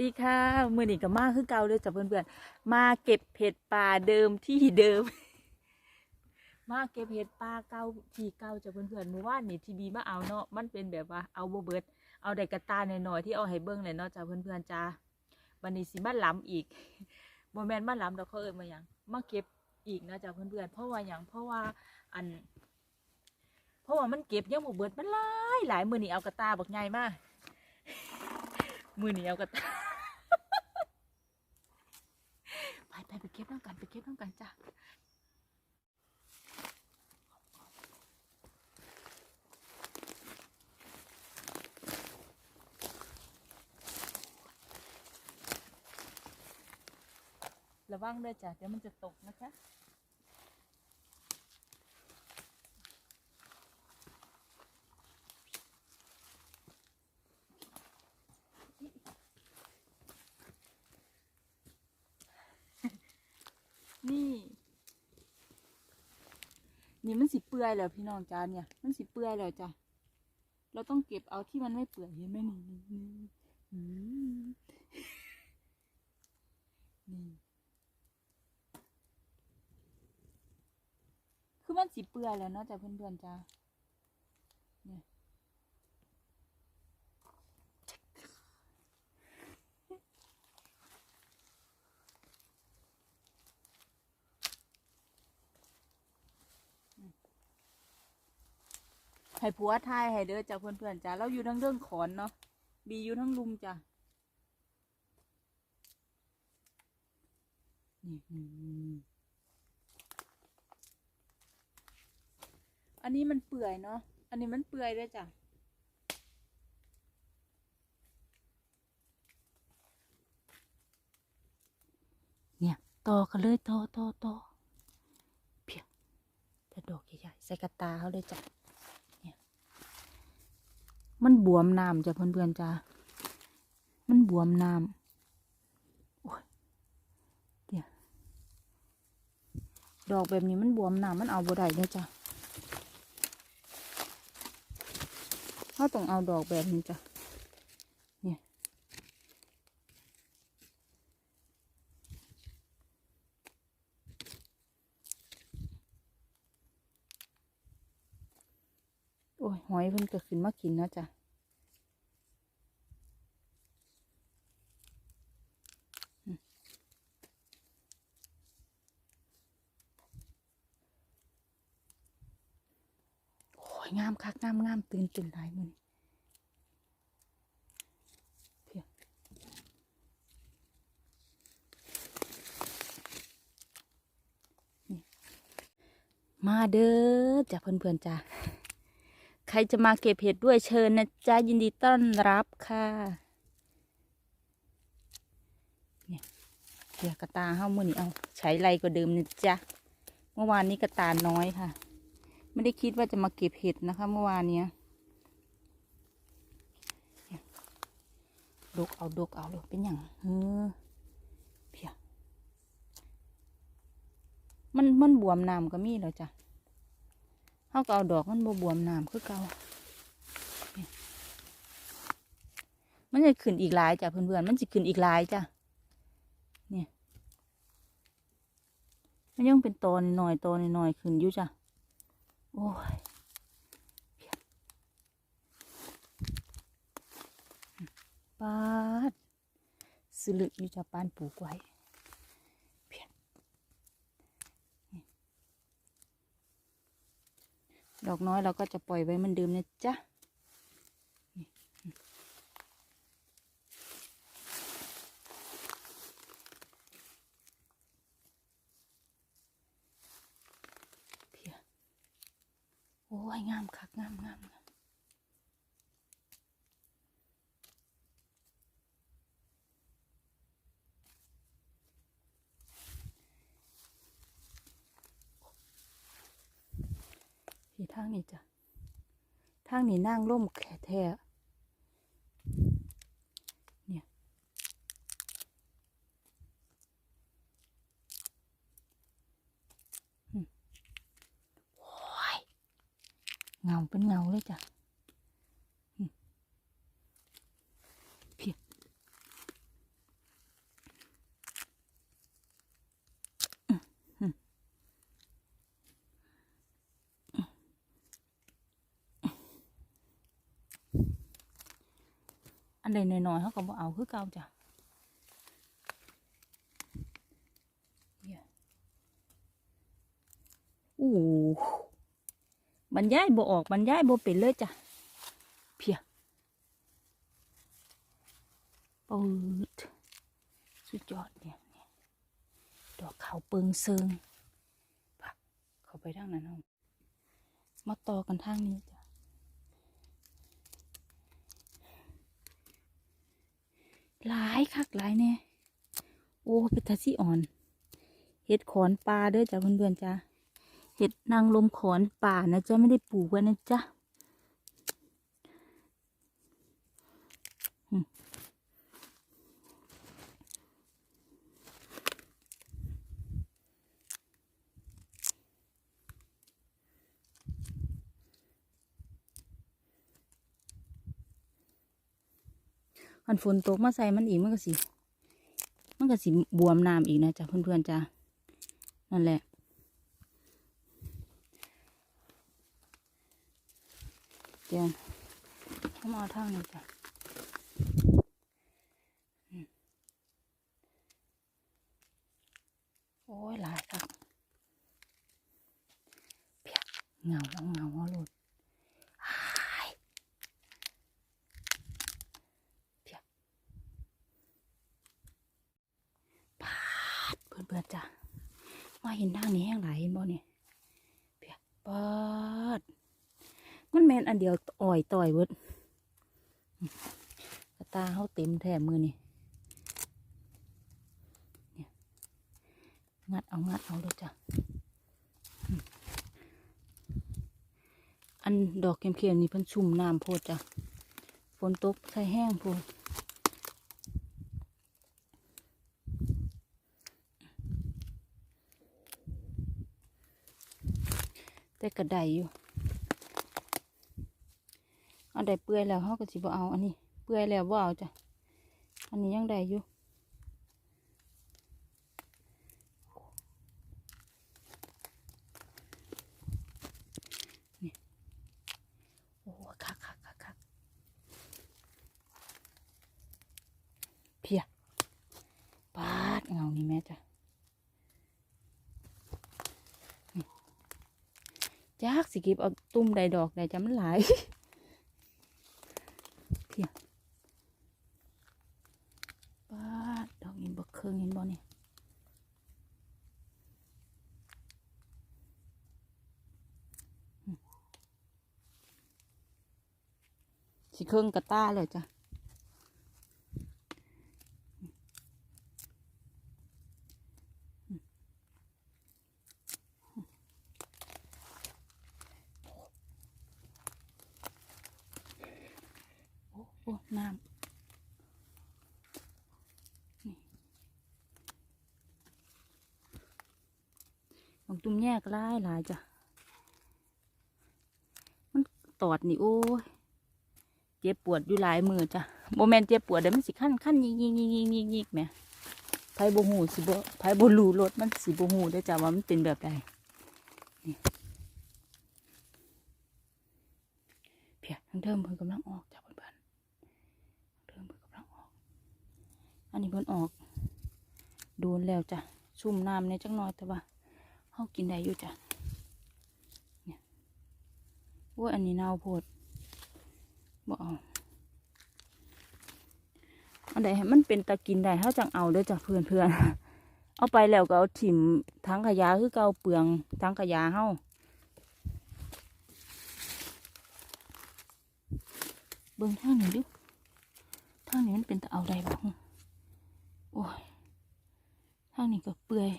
ดีค่ะมือนี้กับมาคือเก่าเลยจ้ะเพื่อนๆมาเก็บเห็ดป่าเดิมที่เดิม มาเก็บเห็ดป่าเก่าที่เก่าจ้ะเพื่อนๆเมื่อวานนี่ทีบีมาเอาเนาะมันเป็นแบบว่าเอาโบเบิร์ดเอาได้กระตาหน่อยๆที่เอาให้เบิ้งเลยเนาะจ้ะเพื่อนๆจ้าวันนี้สิมาล้ำอีกโมแมนมาล้ำเราเขาเอิ้นมาอย่างมาเก็บอีกนะจ้ะเพื่อนๆเพราะว่าอย่างเพราะว่าอัน เพราะว่ามันเก็บยังโบเบิร์ดมันหลายหลายมือนี้เอากระตาบักใหญ่มากมือหนีเอากระตา ไปไปไปเก็บน้ำกันไปเก็บน้ำกันจ้ะระวังด้วยจ้ะเดี๋ยวมันจะตกนะคะ นี่ นี่มันสิเปื่อยแล้วพี่น้องจ้าเนี่ย มันสิเปื่อยแล้วจ้ะเราต้องเก็บเอาที่มันไม่เปื่อยเห็นไหมนี่นี่นี่นี่คือมันสิเปื่อยแล้วเนาะจ้ะเพื่อนๆจ้า ให้ผัวทายให้เด้อจ้ะเพื่อนๆจ้ะเราอยู่ทั้งเรื่องขอนเนาะบีอยู่ทั้งลุมจ้ะนี่อันนี้มันเปื่อยเนาะ อันนี้มันเปื่อยด้วยจ้ะ เนี่ยต่อกันเลยต่อต่อต่อเพียงแต่ดอกใหญ่ๆใส่กระตาเขาเลยจ้ะ มันบวมน้ำจ้ะเพื่อนๆจ้ะมันบวมน้ำโอ้ยเดี๋ยวดอกแบบนี้มันบวมน้ำมันเอาบ่ได้เนี่ยจ้ะเขาต้องเอาดอกแบบนี้จ้ะ เนี่ยโอ้ยหอยเพิ่นก็ขึ้นมากินนะจ้ะโอ้ยงามคักงามงามตื่นตื่นหลายมือนี้ยมาเด้อจ้ะเพื่อนๆจ้ะ ใครจะมาเก็บเห็ดด้วยเชิญนะจ๊ะยินดีต้อนรับค่ะเนี่ยเดี๋ยวกระตาเฮ้ามือนี่เอาใช้ไรกว่าเดิมนะจ๊ะเมื่อวานนี้กระตาน้อยค่ะ ไม่ได้คิดว่าจะมาเก็บเห็ดนะคะ เมื่อวานเนี้ยดกเอาดกเอาเลยเป็นอย่างเฮ้อเพียมันมันบวมน้ำก็มีแล้วจ้ะ เขาก็เอาดอกมันบวบวมน้ำคือเก่ามันจะขึ้นอีกหลายจ้ะเพื่อนๆมันจะขึ้นอีกหลายจ้ะเนี่ยมันยังเป็นตอนหน่อยตอนหน่อยขึ้นอยู่จ้ะโอ้ยปาดสลึกอยู่จะปานปลูกไว้เพียงนี่ ดอกน้อยเราก็จะปล่อยไว้มันเดิมนะจ๊ะนี่เพียงโอ้ยงามคักงามงามงามางนี้นั่งร่มแค่แท้เนี่ยโอ้ยเงาเป็นเงาเลยจ้ะ อันใดหน่อยๆเขาก็บ่เอาคือเก่าจ้ะอู้บรรยายบ่ออกบรรยายบ่เป็นเลยจ้ะเพียปืดสุดยอดเนี่ยดอกขาวเปิงเซิงพักเข้าไปทางนั้นเอามาต่อกันทางนี้จ้ะ หลายคักหลายแน่โอ้เป็นทัซี่อ่อน เห็ดขอนปลาเด้อจ้ะเพื่อนๆจ้ะเห็ดนางลมขอนป่านะจ๊ะไม่ได้ปลูกไว้นะจ๊ะ อันฝนตกมาใส่มันอีกมันก็สิ มันก็สิบวมน้ำอีกนะจ๊ะเพื่อนๆจ้ะนั่นแหละเดี๋ยวเข้ามาเอาทางนี้จ้ะโอ้ยหลายครับเพียเงาแล้วเงาเอาหลุดอ้ายเพียปาดเพื่อนเพื่อนๆจ้ะมาเห็นทางนี้แห้งหลายเห็นบ่เนี่ยเพียปาด มันแมนอันเดียวอ่อยต่อยเบิดกระตาเขาเต็มแถมมือนี่งัดเอางัดเอาเลยจ้ะ อันดอกเขียวๆนี่เพิ่นชุ่มน้ำโพดจ้ะ ฝนตกใส่แห้งโพดแต่กระไดอยู่ อันใดเปื่อยแล้วเขาก็สิบ่เอาอันนี้ เปื่อยแล้วบ่เอาจ้ะอันนี้ยังได้อยู่นี่โอ้คักคักคักคเพียปาดเงานี่แม่จ้ะจักสิกิบเอาตุ้มใดดอกใดจ้ะมันหลาย เพียปาดดอกนี้บ่เครื่องเห็นบ่เนี่ยอืม สิเครื่องกระต้าเลยจ้ะโอ้โอ้น้ำบางตุ้มแยกหลายหลายจ้ะ มันตอดนี่ โอ้ย เจ็บปวดอยู่หลายมือจ้ะโมแมนเจ็บปวดเดี๋ยวมันสิขั้นขั้นยิกยิกยิกยิกยิกยิกแม่ไผบ่หูสิบ่ไผบ่รู้รถมันสิบหูได้จ้ะว่ามันเป็นแบบใดนี่เพียทั้งเทิมเพิ่นกำลังออกจ้ะเพิ่อนเทิมเพิ่นกำลังออก อันนี้เพิ่นออกโดนแล้วจ้ะชุ่มน้ำในจังน้อยแต่ว่าเขากินได้อยู่จ้ะเนี่ยว่าอันนี้เน่าโพด บ่เอาอันใดให้มันเป็นตะกินได้เขาจังเอาเด้อจ้ะเพื่อนเพื่อนๆเอาไปแล้วก็เอาถิ่มทั้งขยะคือเกาเปลืองทั้งขยะเฮาเบิ่งทางนี้ดูทางนี้มันเป็นตะเอาได้บ่ฮึโอ้ยทางนี้ก็เปื่อย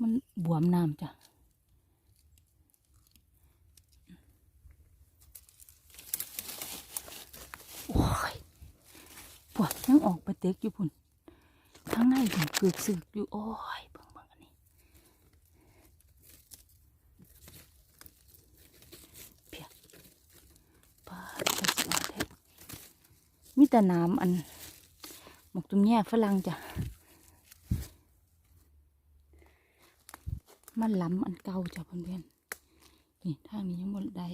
มันบวมน้ำจ้ะ โอ้ยปวดยังออกไปเต็กอยู่พุ่นข้งในถึงเกือกสึกอยู่ โอ้ยบิ่งบิ่งอันนี้พียมีแต่น้ำอัน หมกตุ้มแย่ฝรั่งจ้ะ มันล้ำอันเก่าจ้ะเพื่อนๆนี่ทางนี้ยังหมดได้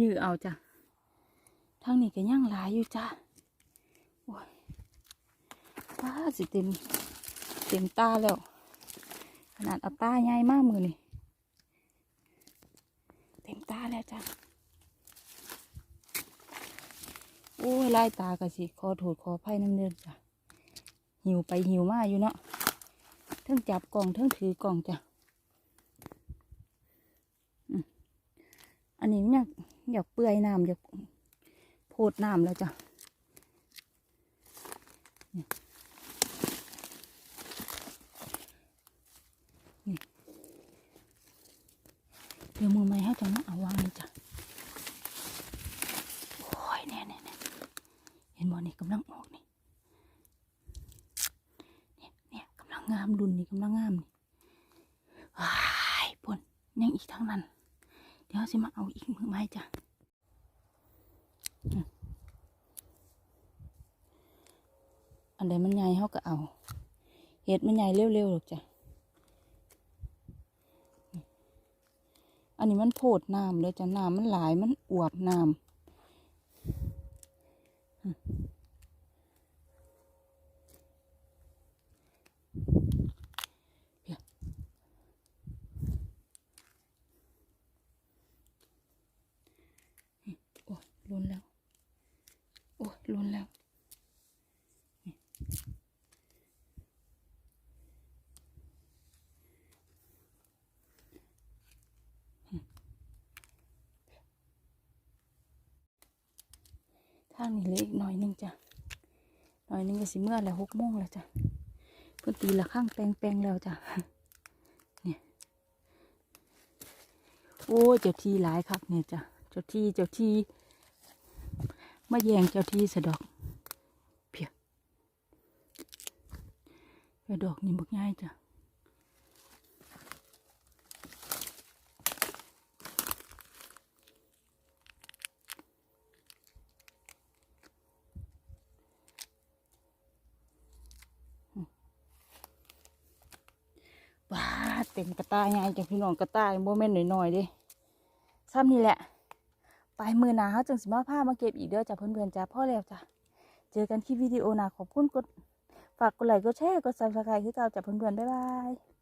ยื้อเอาจ้ะทางนี้ก็ย่างหลายอยู่จ้ะโอ้ยว้าสิเต็มเต็มตาแล้ว ขนาดเอาตาใหญ่มากมือนี่เต็มตาแล้วจ้ะโอ้ยไล่ตากะสิขอโทษขออภัยน้ำเดือจ้ะหิวไปหิวมาอยู่เนาะทั้งจับกล่องทั้งถือกล่องจ้ะอันนี้มันอย อยากเปื่อยน้ำอยากโพดน้ำแล้วจ้ะเนี่ยนี่เดี๋ยวมือไม้ให้จังนะเอาวางนี่จ้ะโอ้ยเนี่ยเนี่ยเนี่ยเห็นบ่นี่กำลังออกนี่เนี่ยเนี่ยกำลังงามดุนนี่กำลังงามนี่ว้ายปนยังอีกทั้งนั้น เดี๋ยว สิมาเอาอีกมือไม้จ้ะอันใดมันใหญ่เขาก็เอา เห็ดมันใหญ่เร็วๆหรอกจ้ะ อันนี้มันโพดน้ำเลยจ้ะน้ำมันหลายมันอวบน้ำอืมเดี๋ยว โอ้ยล้นแล้ว โอ้ยล้นแล้วนี่อืมทางนี้เลยอีกหน่อยหนึงจ้ะหน่อยหนึงก็สิเมื่อแล้วหกโมงแล้วจ้ะเพิ่อนตีละข้างแปลงแปลงๆแล้วจ้ะเนี่ยโอ้เจ้าที่หลายครับเนี่ยจ้ะเจ้าที่เจ้าที่มาแย่งเจ้าที่สะดอกเพียกระดอกนี่บักง่ายจ้ะอืมว้า เต็มกระต่ายไงจังพี่น้องกระต่ายโมเมนต์หน่อยๆดิซ้ำนี่แหละปลายมือหนาเขาจังสิมาผ้ามาเก็บอีกเด้อจ้ะเพื่อนๆจ้ะพ่อแล้วจ้ะเจอกันที่วิดีโอหนาขอบคุณกดฝากกดไลค์กดแชร์กดซับสไครต์คือเก่าจ้ะเพื่อนๆบ๊ายบาย